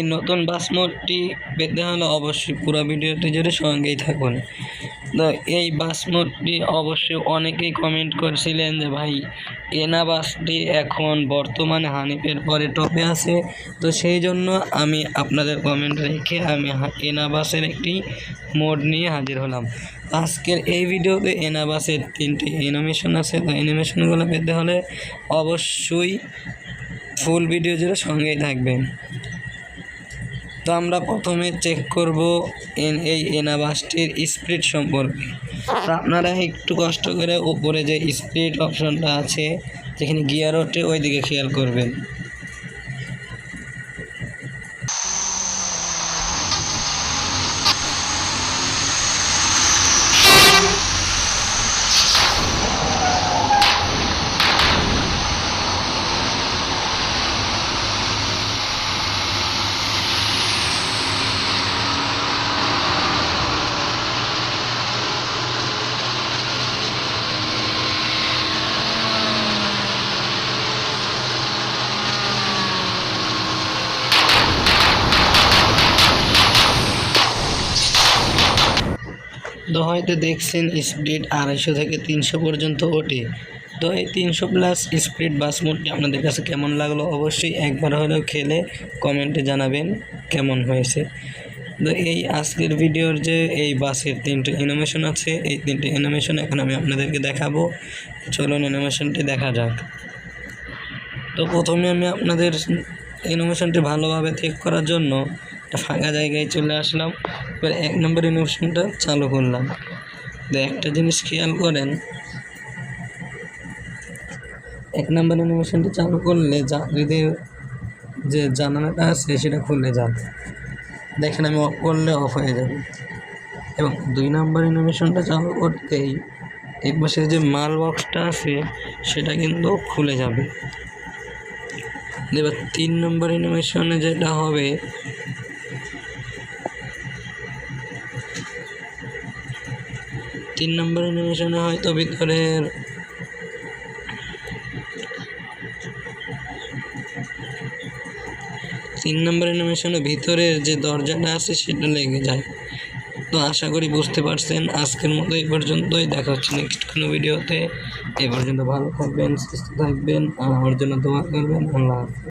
এই নতুন বাস মোডটি পেতে হলে অবশ্যই পুরো ভিডিওটি জুড়ে সঙ্গেই থাকুন। তো এই বাস মোডটি অবশ্যই অনেকেই কমেন্ট করছিলেন যে, ভাই এনা বাসটি এখন বর্তমানে হানিফের পরে টপে আছে। তো সেই জন্য আমি আপনাদের কমেন্ট রেখে আমি এনা বাসের একটি মোড নিয়ে হাজির হলাম। আজকের এই ভিডিওতে এনা বাসের তিনটি অ্যানিমেশন আছে। তো অ্যানিমেশনগুলো পেতে হলে অবশ্যই ফুল ভিডিও জুড়ে সঙ্গেই থাকবেন। তো আমরা প্রথমে চেক করব এন- এই এনাবাসটির স্পিড সম্পর্কে। তো আপনারা একটু কষ্ট করে উপরে যে স্পিড অপশনটা আছে, যেখানে গিয়ার ওঠে ওই খেয়াল করবেন। তো হয়তো দেখছেন স্পিড আড়াইশো থেকে তিনশো পর্যন্ত ওঠে। তো এই তিনশো প্লাস স্পিড বাস মোডটি আপনাদের কাছে কেমন লাগল অবশ্যই একবার হলেও খেলে কমেন্টে জানাবেন কেমন হয়েছে। তো এই আজকের ভিডিওর যে এই বাসের তিনটে অ্যানিমেশন আছে, এই তিনটে অ্যানিমেশন এখন আমি আপনাদেরকে দেখাবো। চলুন অ্যানিমেশনটি দেখা যাক। তো প্রথমে আমি আপনাদের অ্যানিমেশনটি ভালোভাবে চেক করার জন্য একটা ফাঁকা জায়গায় চলে আসলাম। এবার এক নম্বর অ্যানিমেশনটা চালু করলাম। তো একটা জিনিস খেয়াল করেন, এক নম্বর অ্যানিমেশনটি চালু করলে যাত্রীদের যে জানালাটা আছে সেটা খুলে যাবে। দেখেন আমি অফ করলে অফ হয়ে যাবে। এবং দুই নম্বর অ্যানিমেশনটা চালু করতেই এক পাশে যে মাল বক্সটা আছে, সেটা কিন্তু খুলে যাবে। এবার তিন নম্বর অ্যানিমেশনে যেটা হবে তিন নম্বর অ্যানিমেশনে হয়তো ভিতরের তিন নম্বর অ্যানিমেশনে ভিতরের যে দরজাটা আছে সেটা লেগে যায়। তো আশা করি বুঝতে পারছেন, আজকের মতো এই পর্যন্তই। দেখা হচ্ছে নেক্সট কোনো ভিডিওতে এ পর্যন্ত ভালো থাকবেন, সুস্থ থাকবেন, আর আমার জন্য দোয়া করবেন। আল্লাহ হাফেজ।